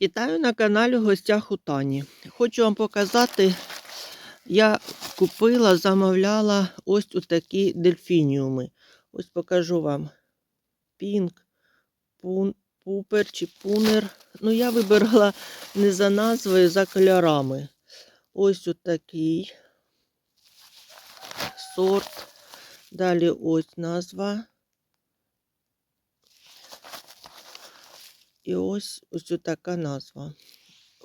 Вітаю на каналі в гостях у Тані. Хочу вам показати, я купила, замовляла ось такі дельфініуми. Ось покажу вам пінк, пун, пупер чи пунер. Ну, я вибирала не за назвою, за кольорами. Ось такий сорт. Далі ось назва. І ось ось така назва.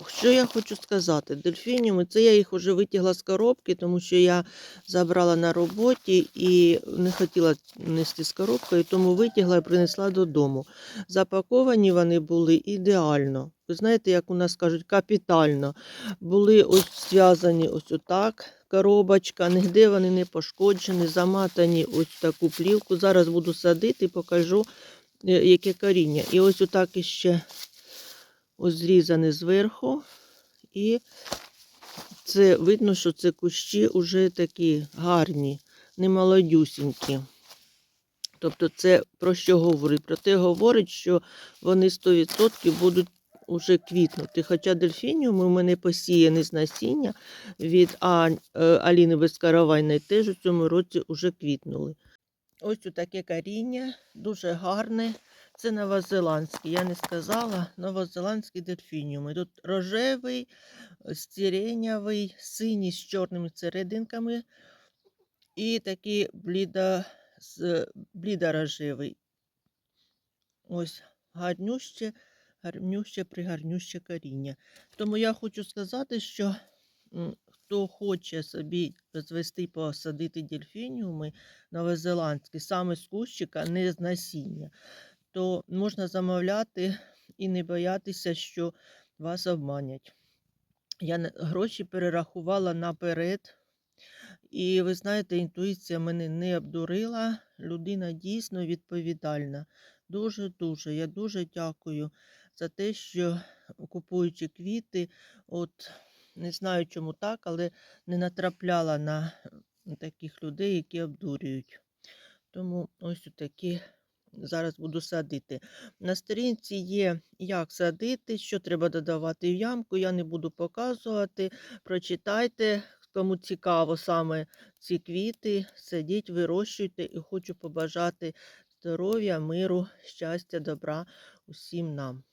Що я хочу сказати? Дельфініуми, це я їх вже витягла з коробки, тому що я забрала на роботі і не хотіла нести з коробкою, тому витягла і принесла додому. Запаковані вони були ідеально. Ви знаєте, як у нас кажуть, капітально. Були ось зв'язані ось отак. Коробочка, нігде вони не пошкоджені, заматані ось таку плівку. Зараз буду садити, покажу е, яке коріння. І ось отак іще ось зрізане зверху. І це видно, що це кущі вже такі гарні, не молодюсінькі. Тобто це про що говорить? Про те говорить, що вони 100% будуть уже квітнути. Хоча дельфініуми у мене посіяні з насіння від е, Аліни Безкаравайної теж у цьому році вже квітнули. Ось таке коріння, дуже гарне. Це новозеландський, я не сказала, новозеландський дельфініум. І Тут рожевий, стіренявий, синій з чорними серединками і такий блідо, блідорожевий. Ось гарнюще, гарнюще, пригарнюще коріння. Тому я хочу сказати, що хто хоче собі розвести, посадити дельфініуми новозеландські, саме з кущика, не з насіння, то можна замовляти і не боятися, що вас обманять. Я гроші перерахувала наперед. І ви знаєте, інтуїція мене не обдурила. Людина дійсно відповідальна. Дуже-дуже. Я дуже дякую за те, що купуючи квіти, от не знаю, чому так, але не натрапляла на таких людей, які обдурюють. Тому ось такі зараз буду садити. На сторінці є, як садити, що треба додавати в ямку. Я не буду показувати. Прочитайте, кому цікаво саме ці квіти. Садіть, вирощуйте і хочу побажати здоров'я, миру, щастя, добра усім нам.